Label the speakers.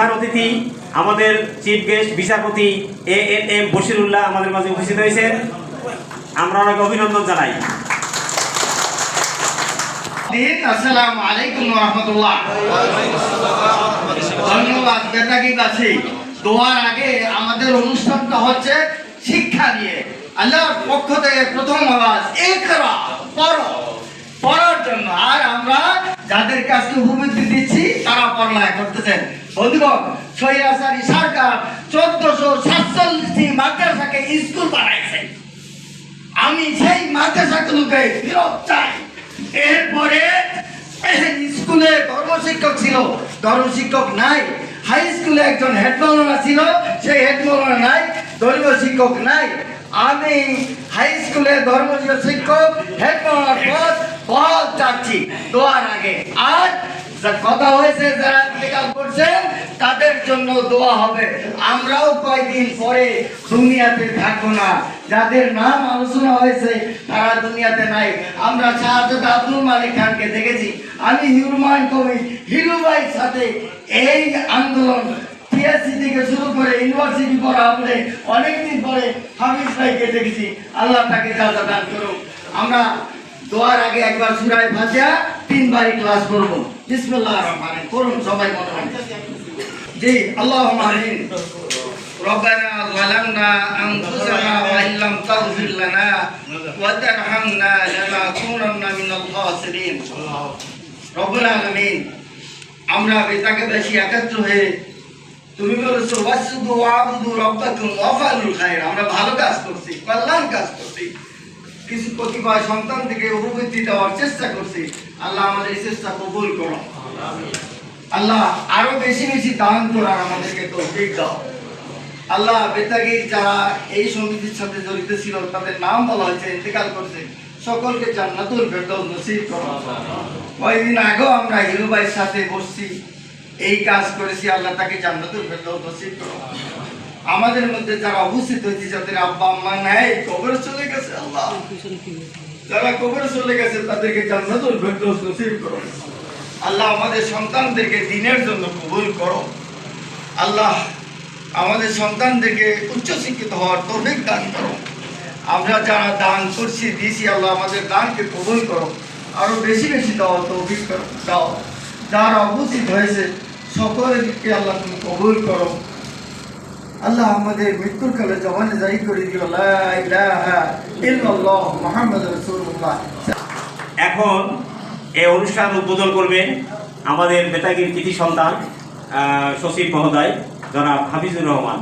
Speaker 1: প্রধান অতিথি আমাদের চিফ গেস্ট বিচারপতি এ এন এম বশিরুল্লাহ আমাদের মাঝে উপস্থিত হয়েছেন। আমরা ওনাকে অভিনন্দন জানাই।
Speaker 2: শিক্ষা নিয়ে। আল্লাহর পক্ষ থেকে প্রথম আওয়াজ, একরা পড়ো আমরা যাদের কাছে উপবৃত্তি দিচ্ছি, তারা পড়ালেখা করতেছেন। বন্ধুগণ সৈরাসারি সরকার চোদ্দশো সাতচল্লিশটি মাদ্রাসাকে স্কুল বানাইছে। আমি সেই মাদ্রাসাগুলোকে ফেরত চাই। এরপরে স্কুলে ধর্মশিক্ষক ছিল, ধর্মশিক্ষক নাই, হাই স্কুলে একজন হেড ছিল, সেই হেড নাই ধর্ম শিক্ষক নাই। আমি হাই স্কুলে ধর্ম শিক্ষক, হেড মাওলানা পদ পদ চাচ্ছি দোয়ার আগে। আর কথা হয়েছে, যারা ইন্তেকাল করছেন তাদের জন্য দোয়া হবে। আমরাও কয়েকদিন পরে দুনিয়াতে থাকব না। যাদের নাম আলোচনা হয়েছে, তারা দুনিয়াতে নাই। আমরা শাহাদত আব্দুল মালিক খানকে দেখেছি। আমি হিরুমান কবি হিরু ভাইয়ের সাথে এই আন্দোলন টিএসসি থেকে শুরু করে ইউনিভার্সিটি পড়া আমলে অনেকদিন পরে হামিদ ভাইকে দেখেছি। আল্লাহ তাকে যাজা দান করুন আমরা দোয়ার আগে একবার সুরাই ভাজা তিনবারই ক্লাস করবো বিসমুল্লাহ রহমান করুন সবাই মনে হয় জি আল্লাহ আমিন ربنا ظلمنا أنفسنا وإن لم تغفر لنا وترحمنا لنكونن من الخاسرين رب العالمين আমরা বেতাকে বেশি একাত্র হয়ে তুমি বলেছো ওয়াসুদু ওয়াবুদু রব্বাকুম ওয়াফালুল খায়র আমরা ভালো কাজ করছি কল্যাণ কাজ করছি কিছু কতিপয় সন্তান থেকে উপবৃত্তি দেওয়ার চেষ্টা করছি। আল্লাহ আমাদের চেষ্টা কবুল করো আল্লাহ আরও বেশি বেশি দান করার আমাদেরকে তৌফিক দাও। আল্লাহ বেতাগির যারা এই সমিতির সাথে জড়িত ছিল, তাদের নাম বলা হয়েছে, ইন্তেকাল করছে। সকলকে জান্নাতুল ফেরদৌস নসিব করো। কয়েকদিন আগেও আমরা হিরু ভাইয়ের সাথে বসছি, এই কাজ করেছি, আল্লাহ তাকে জান্নাতুল ফেরদৌস নসিব করো। আমাদের মধ্যে যারা উপস্থিত হয়েছে, যাদের আব্বা আম্মা নেয় কবরে চলে গেছে আল্লাহ। যারা চলে গেছে, তাদেরকে জান্নাতুল ফেরদৌস নসিব করো। আল্লাহ আমাদের সন্তানদেরকে দিনের জন্য কবুল করো। আল্লাহ আমাদের সন্তানদেরকে হওয়ার তৌফিক দান করো। আমরা যারা দান করছি আল্লাহ আমাদের দানকে কবুল করো। বেশি বেশি দেওয়া তৌফিক দাও। যারা উপস্থিত হয়েছে, সকলকে আল্লাহ তুমি কবুল করো। আল্লাহ আমাদের মৃত্যুর কালে জবানে জারি করে দিও মোহাম্মদ
Speaker 1: এখন এই অনুষ্ঠান উদ্বোধন করবেন আমাদের বেতাগির কৃতি সন্তান সচিব মহোদয়, জনাব হাফিজুর রহমান।